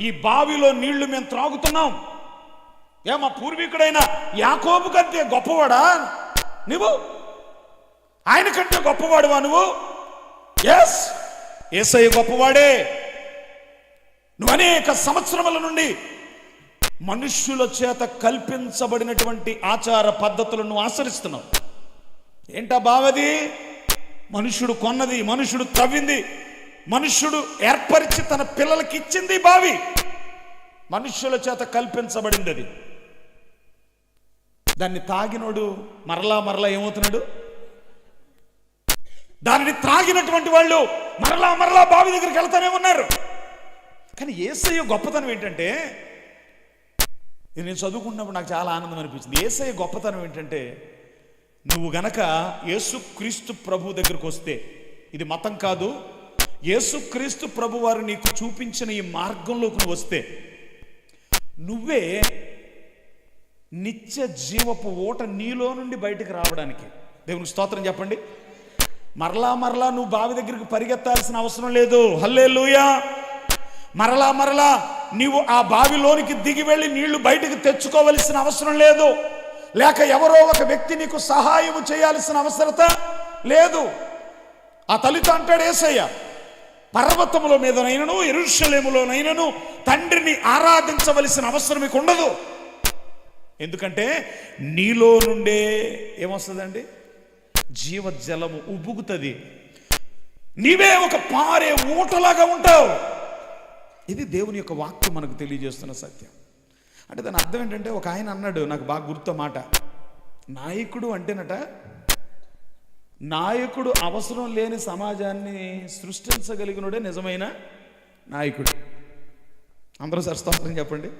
ఈ బావిలో నీళ్ళు మేము త్రాగుతున్నాం. ఏ మా పూర్వీకుడైన యాకోబు కంటే గొప్పవాడా? నువ్వు? ఆయన కంటే గొప్పవాడువా నువ్వు? ఎస్ ఏసయ్య గొప్పవాడే. నువ్వు అనేక సంవత్సరముల నుండి మనుష్యుల చేత కల్పించబడినటువంటి ఆచార పద్ధతులను ఆచరిస్తున్నావు. ఏంటా బావది? మనుష్యుడు కొన్నది మనుష్యుడు తవ్వింది. మనుష్యుడు ఏర్పరిచి తన పిల్లలకి ఇచ్చింది బావి. మనుష్యుల చేత కల్పించబడింది అది దాన్ని తాగినోడు మరలా మరలా ఏమవుతున్నాడు? దానిని త్రాగినటువంటి వాళ్ళు మరలా మరలా బావి దగ్గరికి వెళ్తానే ఉన్నారు. కానీ ఏసయ్య గొప్పతనం ఏంటంటే నేను చదువుకున్నప్పుడు నాకు చాలా ఆనందం అనిపించింది. ఏసయ్య గొప్పతనం ఏంటంటే నువ్వు గనక యేసుక్రీస్తు ప్రభు దగ్గరకు వస్తే ఇది మతం కాదు యేసుక్రీస్తు ప్రభు వారు నీకు చూపించిన ఈ మార్గంలోకి నువ్వు వస్తే నువ్వే నిత్య జీవపు ఓట నీలో నుండి బయటకు రావడానికి. దేవుని స్తోత్రం చెప్పండి. మరలా మరలా నువ్వు బావి దగ్గరికి పరిగెత్తాల్సిన అవసరం లేదు. హల్లే మరలా మరలా నీవు ఆ బావిలోనికి దిగి వెళ్ళి నీళ్ళు బయటకు తెచ్చుకోవలసిన అవసరం లేదు. లేక ఎవరో ఒక వ్యక్తి నీకు సహాయం చేయాల్సిన అవసరత లేదు. ఆ తల్లితో అంటాడు ఏసయ్య పర్వతముల మీదనైనను ఎరుషలేములోనైనను తండ్రిని ఆరాధించవలసిన అవసరం మీకు ఉండదు ఎందుకంటే నీలో నుండే ఏమొస్తుందండి? జీవజలము ఉబ్బుకుతుంది నీవే ఒక పారే ఊటలాగా ఉంటావు. ఇది దేవుని యొక్క వాక్యం మనకు తెలియజేస్తున్న సత్యం. అంటే దాని అర్థం ఏంటంటే ఒక ఆయన అన్నాడు నాకు బాగా గుర్తు మాట నాయకుడు అంటేనట నాయకుడు అవసరం లేని సమాజాన్ని సృష్టించగలిగినడే నిజమైన నాయకుడు. అందరూ సరస్తోత్రం చెప్పండి.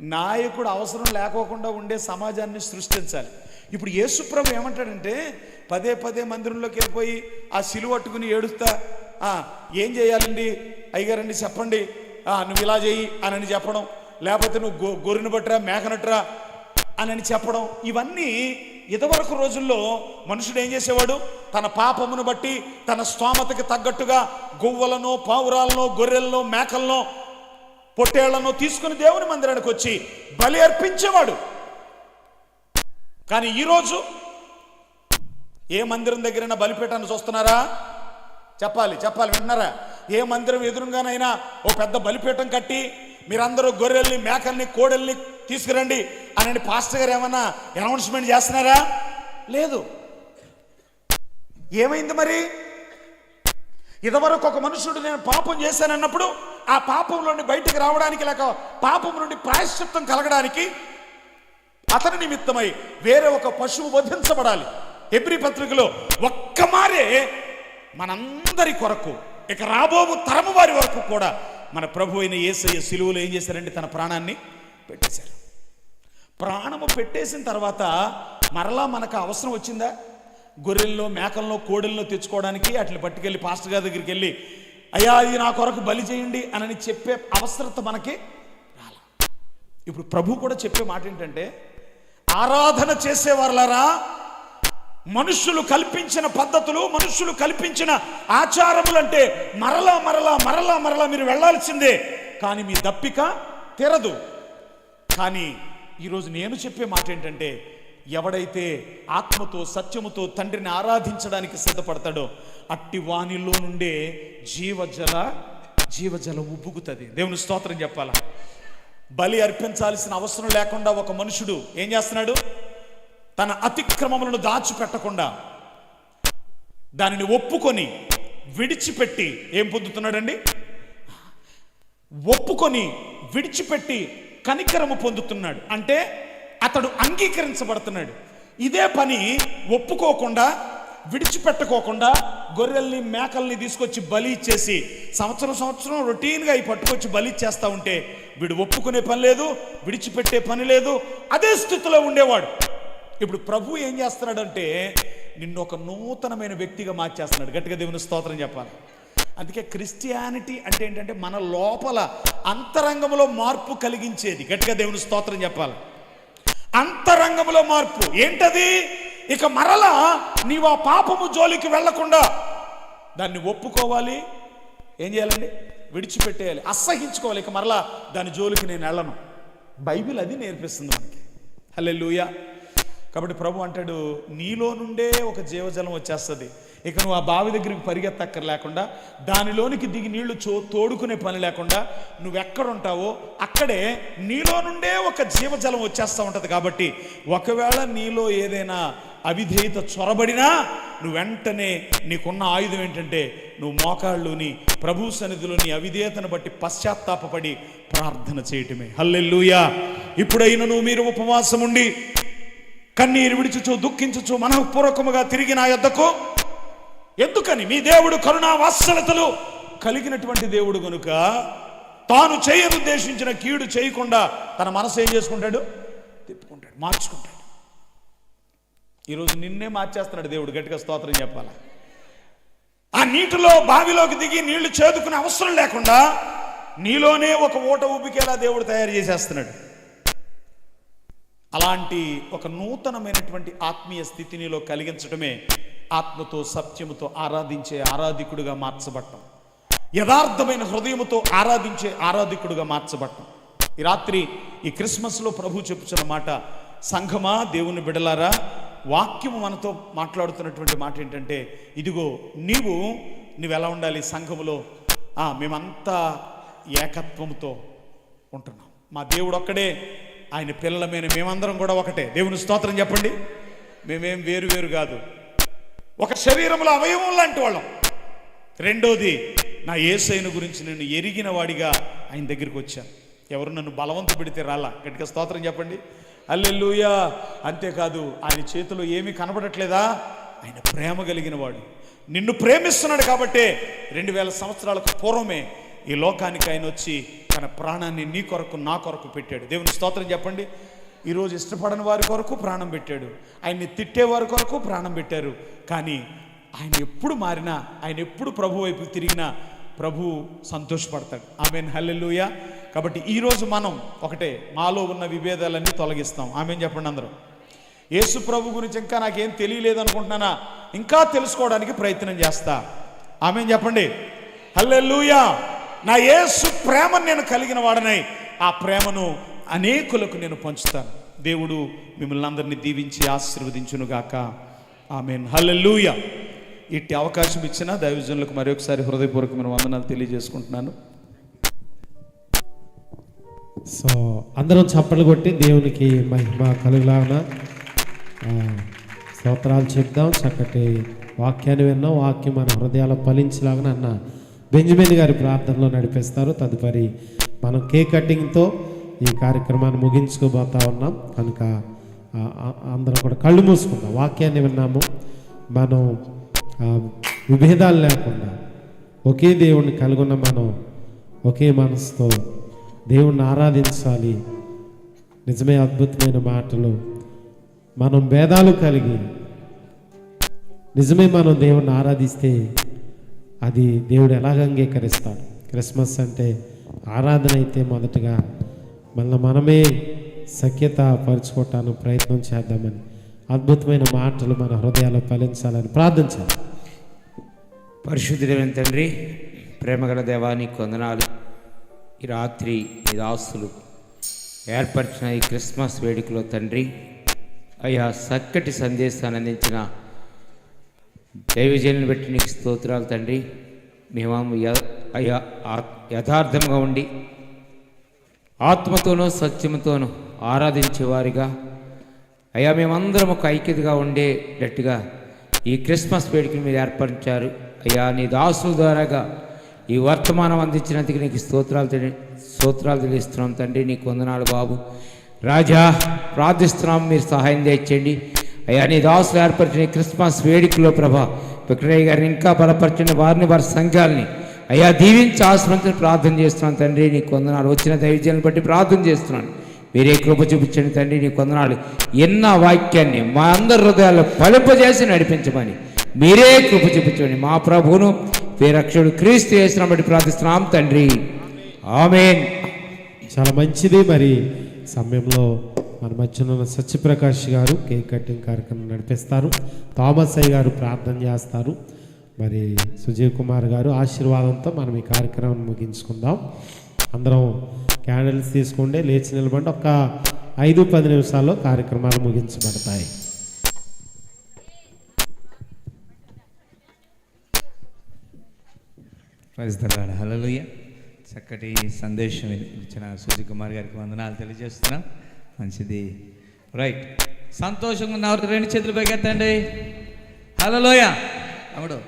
నాయకుడు అవసరం లేకోకుండా ఉండే సమాజాన్ని సృష్టించాలి. ఇప్పుడు యేసుప్రభు ఏమంటాడంటే పదే పదే మందిరంలోకి వెళ్ళిపోయి ఆ సిలువట్టుకుని ఏడుస్తా "ఆ, ఏం చేయాలండి? అయ్యగారండి చెప్పండి. నువ్వు ఇలా చేయి అని చెప్పడం లేకపోతే నువ్వు గొ గొర్రెను బట్టరా మేకనట్రా అని చెప్పడం ఇవన్నీ ఇదివరకు రోజుల్లో మనుషుడు ఏం చేసేవాడు? తన పాపమును బట్టి తన స్తోమతకి తగ్గట్టుగా గువ్వలను పావురాలను గొర్రెలను మేకలను పొట్టేళ్ళను తీసుకుని దేవుని మందిరానికి వచ్చి బలి అర్పించేవాడు. కానీ ఈరోజు ఏ మందిరం దగ్గరైనా బలిపీఠాన్ని చూస్తున్నారా? చెప్పాలి చెప్పాలి వింటున్నారా? ఏ మందిరం ఎదురుగానైనా ఓ పెద్ద బలిపీఠం కట్టి మీరందరూ గొర్రెల్ని మేకల్ని కోడల్ని తీసుకురండి అని పాస్టర్ గారు ఏమన్నా అనౌన్స్మెంట్ చేస్తున్నారా? లేదు. ఏమైంది మరి? ఇదివరకు ఒక మనుషుడు నేను పాపం చేశానన్నప్పుడు ఆ పాపం నుండి బయటకు రావడానికి లేక పాపం నుండి ప్రాయశ్చిత్తం కలగడానికి అతని నిమిత్తమై వేరే ఒక పశువు వధించబడాలి. ఎబ్రి పత్రికలో ఒక్క మారే మనందరి కొరకు ఇక రాబోవు తరము వారి వరకు కూడా మన ప్రభు అయిన ఏసయ్య సిలువలో ఏం చేశారంటే తన ప్రాణాన్ని పెట్టేశారు. ప్రాణము పెట్టేసిన తర్వాత మరలా మనకు అవసరం వచ్చిందా? గొర్రెల్లో మేకల్లో కోడెల్లో తెచ్చుకోవడానికి అట్లా పట్టుకెళ్ళి పాస్టర్ గారి దగ్గరికి వెళ్ళి అయ్యా ఇది నా కొరకు బలి చేయండి అని చెప్పే అవసరత మనకి రాల. ఇప్పుడు ప్రభు కూడా చెప్పే మాట ఏంటంటే ఆరాధన చేసేవారులారా మనుషులు కల్పించిన పద్ధతులు మనుషులు కల్పించిన ఆచారములంటే మరలా మరలా మరలా మరలా మీరు వెళ్ళాల్సిందే కానీ మీ దప్పిక తెరదు. కానీ ఈరోజు నేను చెప్పే మాట ఏంటంటే ఎవడైతే ఆత్మతో సత్యముతో తండ్రిని ఆరాధించడానికి సిద్ధపడతాడో అట్టి వాణిలో నుండే జీవజల జీవజల ఉబ్బుకుతుంది. దేవుని స్తోత్రం చెప్పాలా? బలి అర్పించాల్సిన అవసరం లేకుండా ఒక మనుషుడు ఏం చేస్తున్నాడు? తన అతిక్రమములను దాచిపెట్టకుండా దానిని ఒప్పుకొని విడిచిపెట్టి ఏం పొందుతున్నాడండి? ఒప్పుకొని విడిచిపెట్టి కనికరము పొందుతున్నాడు. అంటే అతడు అంగీకరించబడుతున్నాడు. ఇదే పని ఒప్పుకోకుండా విడిచిపెట్టుకోకుండా గొర్రెల్ని మేకల్ని తీసుకొచ్చి బలి ఇచ్చేసి సంవత్సరం సంవత్సరం రొటీన్గా ఈ పట్టుకొచ్చి బలి ఇచ్చేస్తూ ఉంటే వీడు ఒప్పుకునే పని లేదు విడిచిపెట్టే పని లేదు అదే స్థితిలో ఉండేవాడు. ఇప్పుడు ప్రభు ఏం చేస్తున్నాడంటే నిన్ను ఒక నూతనమైన వ్యక్తిగా మార్చేస్తున్నాడు. గట్టిగా దేవుని స్తోత్రం చెప్పాలి. అందుకే క్రిస్టియానిటీ అంటే ఏంటంటే మన లోపల అంతరంగంలో మార్పు కలిగించేది. గట్టిగా దేవుని స్తోత్రం చెప్పాలి. అంతరంగంలో మార్పు. ఏంటది? ఇక మరలా నీవు ఆ పాపము జోలికి వెళ్ళకుండా దాన్ని ఒప్పుకోవాలి. ఏం చేయాలండి? విడిచిపెట్టేయాలి. అసహించుకోవాలి. ఇక మరలా దాని జోలికి నేను వెళ్ళను. బైబిల్ అది నేర్పిస్తుంది మనకి. హల్లెలూయా. కాబట్టి ప్రభు అంటాడు నీలో నుండే ఒక జీవజలం వచ్చేస్తుంది. ఇక నువ్వు ఆ బావి దగ్గరికి పరిగెత్తక్కర్ లేకుండా దానిలోనికి దిగి నీళ్ళు చో తోడుకునే పని లేకుండా నువ్వెక్కడుంటావో అక్కడే నీలో నుండే ఒక జీవజలం వచ్చేస్తూ ఉంటుంది కాబట్టి ఒకవేళ నీలో ఏదైనా అవిధేయత చొరబడినా నువ్వు వెంటనే నీకున్న ఆయుధం ఏంటంటే నువ్వు మోకాళ్ళుని ప్రభు సన్నిధిలోని అవిధేయతను బట్టి పశ్చాత్తాపపడి ప్రార్థన చేయటమే. హల్లెల్లుయా ఇప్పుడైనా నువ్వు మీరు ఉపవాసం ఉండి కన్నీరు విడిచుచు దుఃఖించుచు మనఃపూర్వకముగా తిరిగి నా యొద్దకు. ఎందుకని? మీ దేవుడు కరుణా వాత్సలతలు కలిగినటువంటి దేవుడు కనుక తాను చేయనుద్దేశించిన కీడు చేయకుండా తన మనసు ఏం చేసుకుంటాడు? తిప్పుకుంటాడు మార్చుకుంటాడు. ఈరోజు నిన్నే మార్చేస్తున్నాడు దేవుడు గట్టిగా స్తోత్రం చెప్పాలా? ఆ నీటిలో బావిలోకి దిగి నీళ్ళు చేదుకునే అవసరం లేకుండా నీలోనే ఒక ఊట ఊపికేలా దేవుడు తయారు చేసేస్తున్నాడు. అలాంటి ఒక నూతనమైనటువంటి ఆత్మీయ స్థితినిలో కలిగించడమే ఆత్మతో సత్యముతో ఆరాధించే ఆరాధికుడుగా మార్చబడటం. యథార్థమైన హృదయముతో ఆరాధించే ఆరాధికుడుగా మార్చబడటం. ఈ రాత్రి ఈ క్రిస్మస్లో ప్రభు చెప్పుచున్న మాట సంఘమా దేవుని బిడలారా వాక్యము మనతో మాట్లాడుతున్నటువంటి మాట ఏంటంటే ఇదిగో నీవు నువ్వు ఎలా ఉండాలి సంఘములో? మేమంతా ఏకత్వముతో ఉంటున్నాం. మా దేవుడు ఒక్కడే ఆయన పిల్లలమైన మేమందరం కూడా ఒకటే. దేవుని స్తోత్రం చెప్పండి. మేమేం వేరు వేరు కాదు. ఒక శరీరంలో అవయవం లాంటి వాళ్ళం. రెండోది నా ఏసైన గురించి నేను ఎరిగిన వాడిగా ఆయన దగ్గరికి వచ్చాను. ఎవరు నన్ను బలవంతు పెడితే రాలా? గట్టిగా స్తోత్రం చెప్పండి. అల్లెల్లుయా అంతేకాదు ఆయన చేతిలో ఏమీ కనబడట్లేదా? ఆయన ప్రేమ కలిగిన వాడు. నిన్ను ప్రేమిస్తున్నాడు కాబట్టే రెండు వేల సంవత్సరాలకు పూర్వమే ఈ లోకానికి ఆయన వచ్చి తన ప్రాణాన్ని నీ కొరకు నా కొరకు పెట్టాడు. దేవుని స్తోత్రం చెప్పండి. ఈరోజు ఇష్టపడని వారి కొరకు ప్రాణం పెట్టాడు. ఆయన్ని తిట్టే వారి కొరకు ప్రాణం పెట్టారు. కానీ ఆయన ఎప్పుడు మారినా ఆయన ఎప్పుడు ప్రభు వైపు తిరిగినా ప్రభు సంతోషపడతాడు. ఆమెన్. హల్లెలుయ. కాబట్టి ఈరోజు మనం ఒకటే మాలో ఉన్న విభేదాలన్నీ తొలగిస్తాం. ఆమెన్ చెప్పండి అందరూ. యేసు ప్రభు గురించి ఇంకా నాకేం తెలియలేదు అనుకుంటున్నానా ఇంకా తెలుసుకోవడానికి ప్రయత్నం చేస్తా. ఆమెన్ చెప్పండి. హల్లెలుయా. నా యేసు ప్రేమను నేను కలిగిన వాడనై ఆ ప్రేమను అనేకులకు నేను పంచుతాను. దేవుడు మిమ్మల్ని అందరినీ దీవించి ఆశీర్వదించునుగాక. ఆమెన్. హల్లెలూయ. ఇట్టి అవకాశం ఇచ్చిన దైవజనులకు మరొకసారి హృదయపూర్వకమైన వందనాలు తెలియజేసుకుంటున్నాను. సో అందరం చప్పట్లు కొట్టి దేవునికి మహిమ కలుగులాగా స్తోత్రాలు చెప్దాం. చక్కటి వాక్యాన్ని విన్నాం. వాక్యం మన హృదయాలు ఫలించలాగా అన్న బెంజమిన్ గారి ప్రార్థనలో నడిపిస్తారు. తదుపరి మనం కేక్ కటింగ్తో ఈ కార్యక్రమాన్ని ముగించుకోబోతా ఉన్నాం. కనుక అందరం కూడా కళ్ళు మూసుకుందాం. వాక్యాన్ని విన్నాము. మనం విభేదాలు లేకుండా ఒకే దేవుణ్ణి కలుగున్న మనం ఒకే మనసుతో దేవుణ్ణి ఆరాధించాలి. నిజమే అద్భుతమైన మాటలు. మనం భేదాలు కలిగి నిజమే మనం దేవుణ్ణి ఆరాధిస్తే అది దేవుడు ఎలాగ అంగీకరిస్తాడు? క్రిస్మస్ అంటే ఆరాధన అయితే మొదటగా మళ్ళీ మనమే సఖ్యత పరుచుకోవటానికి ప్రయత్నం చేద్దామని అద్భుతమైన మాటలు మన హృదయాల్లో ఫలించాలని ప్రార్థించాలి పరిశుద్ధుడైన తండ్రి ప్రేమగల దేవానికి కొందనాలు ఈ రాత్రి ఈ దాసులు ఏర్పరిచిన ఈ క్రిస్మస్ వేడుకలో తండ్రి అయ్యా చక్కటి సందేశాన్ని అందించిన దైవజనుని బట్టి నీకు స్తోత్రాలు తండ్రి. మేము య- అయ్యా యథార్థంగా ఉండి ఆత్మతోనూ సత్యంతోనూ ఆరాధించేవారిగా. అయ్యా మేమందరం ఒక ఐక్యతగా ఉండేటట్టుగా ఈ క్రిస్మస్ వేడుకని మీరు ఏర్పరిచారు. అయ్యా నీ దాసుల ద్వారాగా ఈ వర్తమానం అందించినందుకు నీకు స్తోత్రాలు తెలి స్తోత్రాలు తెలిస్తున్నాం తండ్రి. నీకు వందనాలు బాబు. రాజా ప్రార్థిస్తున్నాం మీరు సహాయం తెచ్చండి అయ్యా నీ దాసులు ఏర్పరిచిన క్రిస్మస్ వేడుకలో ప్రభా విక్రయ్య గారిని ఇంకా బలపరిచిన వారిని వారి సంఘాలని అయ్యా దీవించి ఆశ్రమంతో ప్రార్థన చేస్తున్నాను తండ్రి నీ కొందనాలు వచ్చిన దైవజనాన్ని బట్టి ప్రార్థన చేస్తున్నాను. మీరే కృప చూపించండి తండ్రి నీ కొందనాలు ఎన్న వాక్యాన్ని మా అందరి హృదయాల్లో ఫలింపజేసి నడిపించమని మీరే కృప చూపించండి. మా ప్రభువును రక్షకుడు క్రీస్తు చేసిన బట్టి ప్రార్థిస్తున్నాం తండ్రి. ఆమెన్. చాలా మంచిది మరి సమయంలో మన మధ్యన ఉన్న సత్యప్రకాష్ గారు కేక్ కటింగ్ కార్యక్రమం నడిపిస్తారు. థామస్ అయ్య గారు ప్రార్థన చేస్తారు. మరి సుజీవ్ కుమార్ గారు ఆశీర్వాదంతో మనం ఈ కార్యక్రమాన్ని ముగించుకుందాం. అందరం క్యాండిల్స్ తీసుకుంటే లేచి నిలబడి ఒక ఐదు పది నిమిషాల్లో కార్యక్రమాలు ముగించబడతాయి. హలో హలలుయ చక్కటి సందేశం ఇచ్చిన సుజీ కుమార్ గారికి వందనాలు తెలియజేస్తున్నాం. మంచిది. రైట్ సంతోషంగా ఉన్న రెండు చేతులు పైకెత్తండి. హలోయ అమ్ముడు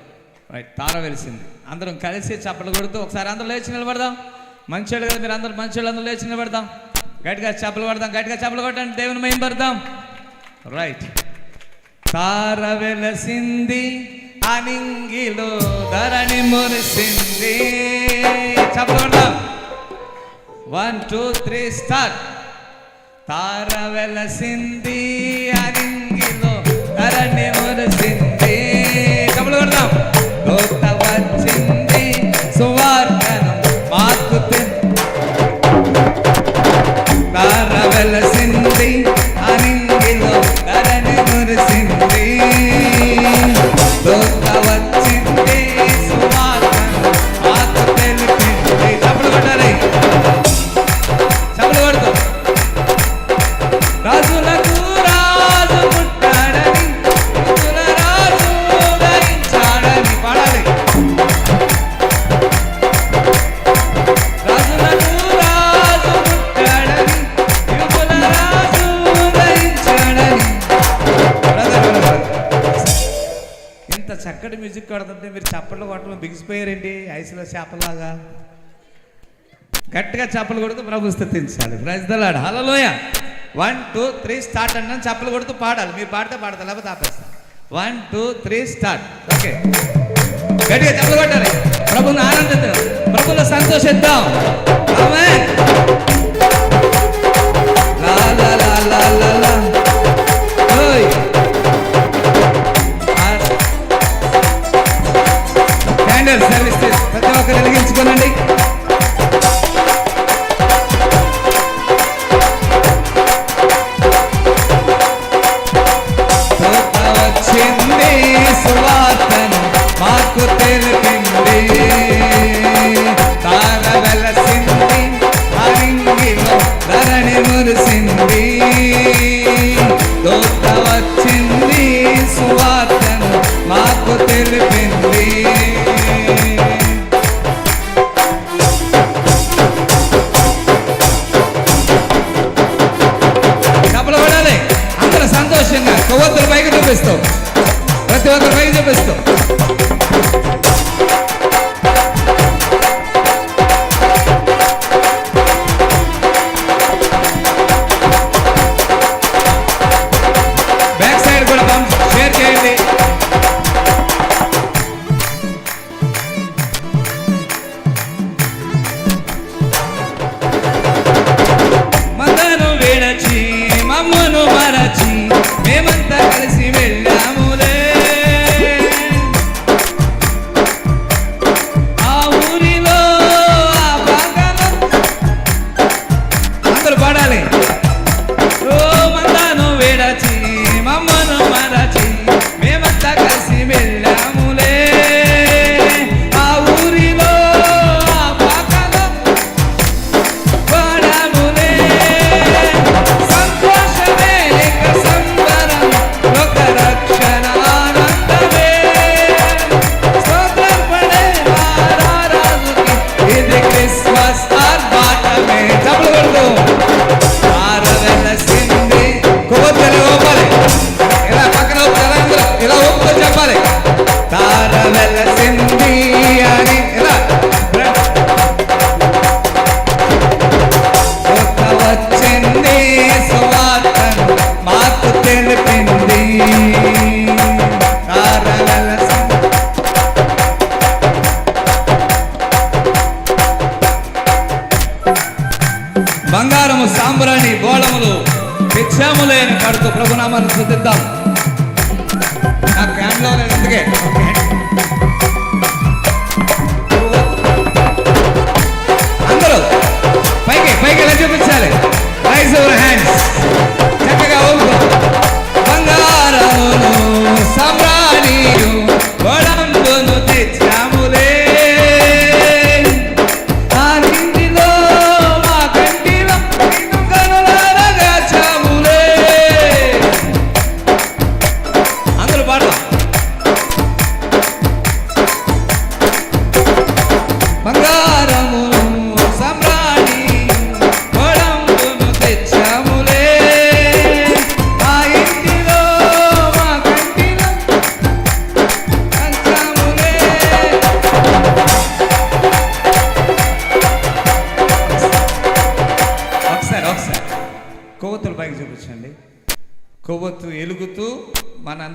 రైట్ తార వెలిసింది. అందరం కలిసి చప్పట్లు కొడుతూ ఒకసారి అందరూ లేచి నిలబడదాం. మంచోళ్ళు కదా మీరు అందరూ మంచోళ్ళు అందరూ లేచి నిలబడదాం. గట్టిగా చప్పలు పడదాం గట్టిగా చప్పలు కొట్టండి దేవుని మేము పడదాం రైట్ తార వెలసింది అనింగిలో ధరణి మురిసింది. చెప్పండి వన్ టూ త్రీ స్టార్ట్ తార వెలసింది కొట్టడం ఐసులో చేపలాగా. గట్టిగా చేపలు కొడుతూ ప్రభు స్థుతించాలి. ప్రజలాడు హలోయ వన్ టూ త్రీ స్టార్ట్ అన్నాను. చేపలు కొడుతూ పాడాలి. మీరు పాడితే పాడతా లేకపోతే ఆపేస్తాను. One two three start okay గట్టిగా చెప్పలు కొట్టాలి. ప్రభుని ఆనందిద్దాం. ప్రభులో సంతోషిద్దాం. ఆమేన్. లా లా లా లా లా కొవ్వొత్తులు ప్రతి ఒక్కరు పైకి చూపిస్తాం.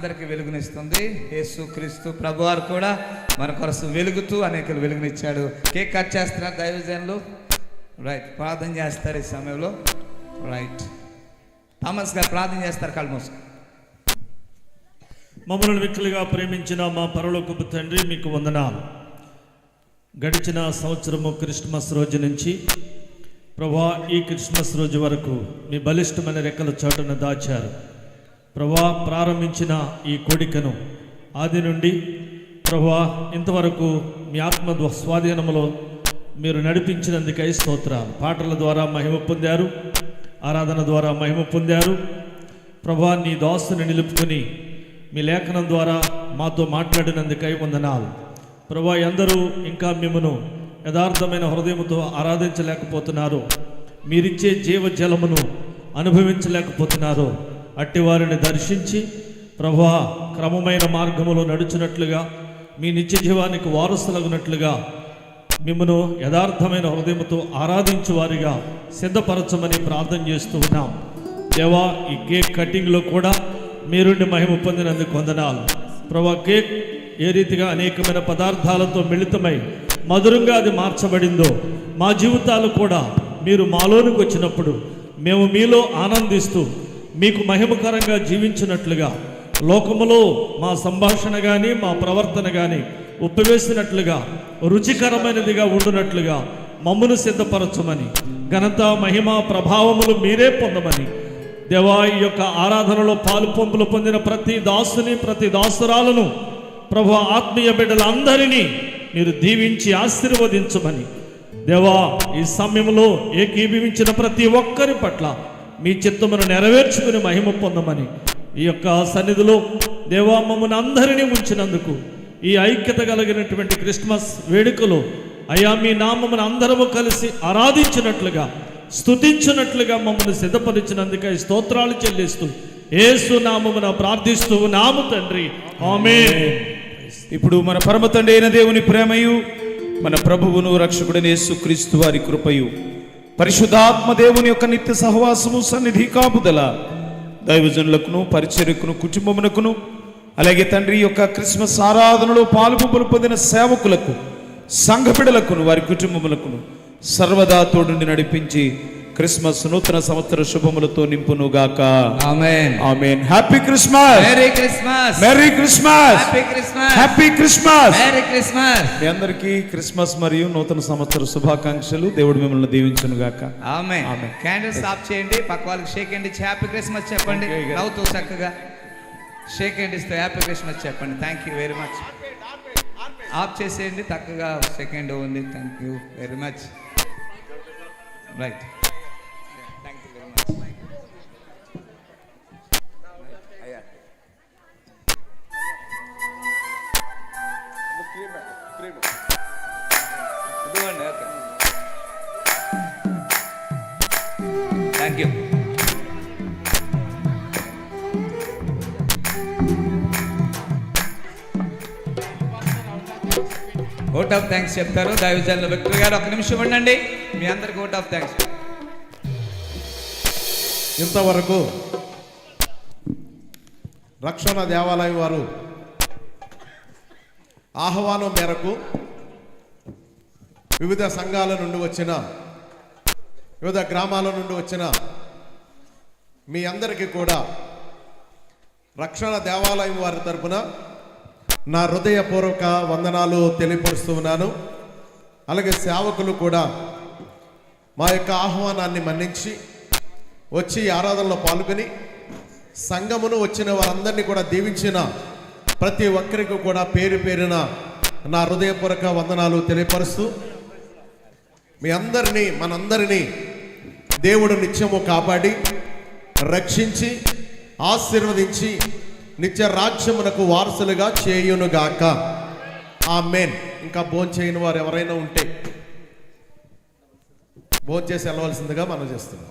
మనందరికీ వెలుగునిస్తుంది. యేసు క్రీస్తు ప్రభువారు కూడా మన కొరసు వెలుగుతూ అనేకలు వెలుగునిచ్చాడు. కేక్ కట్ చేస్తున్నారు దైవజనులు? రైట్ ప్రార్థన చేస్తారు ఈ సమయంలో. రైట్ థామస్ గారు ప్రార్థన చేస్తారు కల్మోస్ మమ్మల్ని మిక్కులుగా ప్రేమించిన మా పరలోకపు తండ్రి మీకు వందనాలు. గడిచిన సంవత్సరము క్రిస్మస్ రోజు నుంచి ప్రభా ఈ క్రిస్మస్ రోజు వరకు మీ బలిష్టమైన రెక్కల చోటును దాచారు. ప్రభా ప్రారంభించిన ఈ కోడికను ఆది నుండి ప్రభా ఇంతవరకు మీ ఆత్మ స్వాధీనంలో స్వాధీనములో మీరు నడిపించినందుకై స్తోత్రాలు. పాటల ద్వారా మహిమ పొందారు ఆరాధన ద్వారా మహిమ పొందారు. ప్రభా నీ దాసుని నిలుపుకొని మీ లేఖనం ద్వారా మాతో మాట్లాడినందుకై వందనాలు. ప్రభా అందరూ ఇంకా మిమ్మను యథార్థమైన హృదయంతో ఆరాధించలేకపోతున్నారు. మీరిచ్చే జీవజలమును అనుభవించలేకపోతున్నారు. అట్టి వారిని దర్శించి ప్రభా క్రమమైన మార్గములో నడుచున్నట్లుగా మీ నిత్య జీవానికి వారసులగునట్లుగా మిమ్మను యథార్థమైన హృదయంతో ఆరాధించు వారిగా సిద్ధపరచమని ప్రార్థన చేస్తూ ఉన్నాం. దేవా ఈ కేక్ కటింగ్లో కూడా మీరుండి మహిమ పొందినందుకు వందనాలు. ప్రభా కేక్ ఏ రీతిగా అనేకమైన పదార్థాలతో మిళితమై మధురంగా అది మార్చబడిందో మా జీవితాలు కూడా మీరు మాలోనికి వచ్చినప్పుడు మేము మీలో ఆనందిస్తూ మీకు మహిమకరంగా జీవించినట్లుగా లోకములో మా సంభాషణ కానీ మా ప్రవర్తన కానీ ఉప్పివేసినట్లుగా రుచికరమైనదిగా ఉండునట్లుగా మమ్మను సిద్ధపరచమని ఘనత మహిమ ప్రభావములు మీరే పొందమని దేవా ఈ యొక్క ఆరాధనలో పాలు పంపులు పొందిన ప్రతి దాసుని ప్రతి దాసురాలను ప్రభు ఆత్మీయ బిడ్డలందరినీ మీరు దీవించి ఆశీర్వదించమని దేవా ఈ సమయంలో ఏకీభవించిన ప్రతి ఒక్కరి పట్ల మీ చిత్తమును నెరవేర్చుకుని మహిమ పొందమని ఈ యొక్క సన్నిధిలో దేవా అందరినీ ఉంచినందుకు ఈ ఐక్యత కలిగినటువంటి క్రిస్మస్ వేడుకలో అయా మీ నామమును అందరము కలిసి ఆరాధించినట్లుగా స్తుతించినట్లుగా మమ్మల్ని సిద్ధపరిచినందుకై స్తోత్రాలు చెల్లిస్తూ ఏసు నామమున ప్రార్థిస్తూ నాము తండ్రి. ఆమె ఇప్పుడు మన పరమ తండ్రి అయిన దేవుని ప్రేమయు మన ప్రభువును రక్షకుడైన యేసుక్రీస్తు వారి కృపయు. పరిశుద్ధాత్మ దేవుని యొక్క నిత్య సహవాసము సన్నిధి కాపుదల దైవజనులకును పరిచర్యకును కుటుంబమునకును అలాగే తండ్రి యొక్క క్రిస్మస్ ఆరాధనలో పాల్పొంపులు పొందిన సేవకులకు సంఘ బిడలకును వారి కుటుంబములకును సర్వదా తోడుండి నడిపించి క్రిస్మస్ నూతన సంవత్సర శుభములతో నింపునుగాక. Amen amen happy Christmas merry Christmas merry Christmas happy Christmas happy Christmas merry Christmas మీ అందరికీ క్రిస్మస్ మరియు నూతన సంవత్సర శుభాకాంక్షలు. దేవుడు మిమ్మల్ని దీవించును గాక ఆమె ఆమేన్. క్యాండిల్స్ ఆఫ్ చేయండి. పక్క వాళ్ళకి షేక్ ఇచ్చి హ్యాపీ క్రిస్మస్ చెప్పండి. నవ్వుతూ చక్కగా షేక్ హ్యాండ్ ఇస్తే హ్యాపీ క్రిస్మస్ చెప్పండి. Thank you very much off చేసేయండి. చక్కగా సెకండ్ ఉంది. Thank you very much right vote of thanks చెప్తారు. దైవజన్ల వ్యక్తులు గారు ఒక నిమిషం ఉండండి. మీ అందరికి ఓట్ ఆఫ్ థ్యాంక్స్ ఇంతవరకు రక్షణ దేవాలయం వారు ఆహ్వానం మేరకు వివిధ సంఘాల నుండి వచ్చిన వివిధ గ్రామాల నుండి వచ్చిన మీ అందరికీ కూడా రక్షణ దేవాలయం వారి తరపున నా హృదయపూర్వక వందనాలు తెలియపరుస్తూ ఉన్నాను. అలాగే సేవకులు కూడా మా యొక్క ఆహ్వానాన్ని మన్నించి వచ్చి ఆరాధనలో పాల్గొని సంఘమును వచ్చిన వారందరినీ కూడా దీవించిన ప్రతి ఒక్కరికి కూడా పేరు పేరున నా హృదయపూర్వక వందనాలు తెలియపరుస్తూ మీ అందరినీ మనందరినీ దేవుడు నిత్యము కాపాడి రక్షించి ఆశీర్వదించి నిత్య రాజ్యమునకు వారసులుగా చేయునుగాక. ఆ మెయిన్ ఇంకా భోజనం చేయని వారు ఎవరైనా ఉంటే భోజనం చేసి వెళ్ళవలసిందిగా మనం చేస్తున్నాం.